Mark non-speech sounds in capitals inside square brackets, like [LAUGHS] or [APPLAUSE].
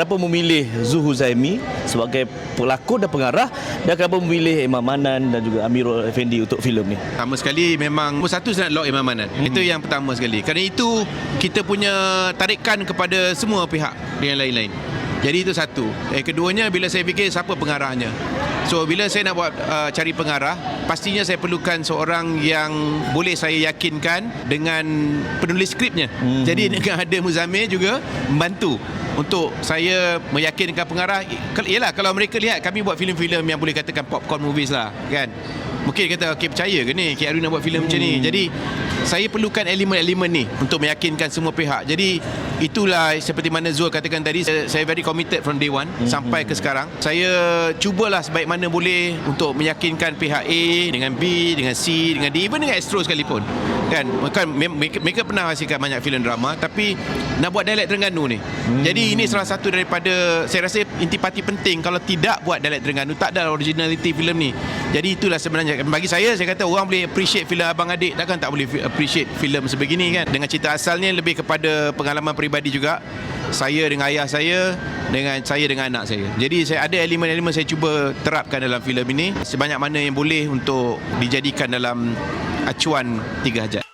Kenapa memilih Zuhu Zaimi sebagai pelakon dan pengarah dan kenapa memilih Imam Manan dan juga Amirul Effendi untuk filem ni? Pertama sekali memang nombor satu saya nak lock Imam Manan. Hmm. Itu yang pertama sekali. Kerana itu kita punya tarikan kepada semua pihak dengan lain-lain. Jadi itu satu. Eh keduanya bila saya fikir siapa pengarahnya. So bila saya nak buat uh, cari pengarah, pastinya saya perlukan seorang yang boleh saya yakinkan dengan penulis skripnya. Hmm. Jadi [LAUGHS] dengan ada Muzamil juga membantu untuk saya meyakinkan pengarah. Ialah kalau mereka lihat kami buat filem-filem yang boleh katakan popcorn movies lah kan? Mungkin kata okey percaya ke ni? Arun nak buat filem macam ni. Jadi saya perlukan elemen-elemen ni untuk meyakinkan semua pihak. Jadi itulah seperti mana Zul katakan tadi saya, saya very committed from day one sampai ke sekarang. Saya cubalah sebaik mana boleh untuk meyakinkan pihak A dengan B dengan C dengan D even dengan Astro sekalipun. Kan? Mereka, mereka pernah hasilkan banyak filem drama tapi nak buat dialek Terengganu ni. Hmm. jadi ini salah satu daripada saya rasa intipati penting. Kalau tidak buat dialek Terengganu tak ada originality filem ni jadi itulah sebenarnya. Bagi saya saya kata orang boleh appreciate filem Abang Adik. Takkan tak boleh appreciate filem sebegini kan? Dengan cerita asalnya lebih kepada pengalaman peribadi juga. Saya dengan ayah saya dengan saya dengan anak saya. Jadi saya ada elemen-elemen saya cuba terapkan dalam filem ini. Sebanyak mana yang boleh untuk dijadikan dalam acuan tiga hajat.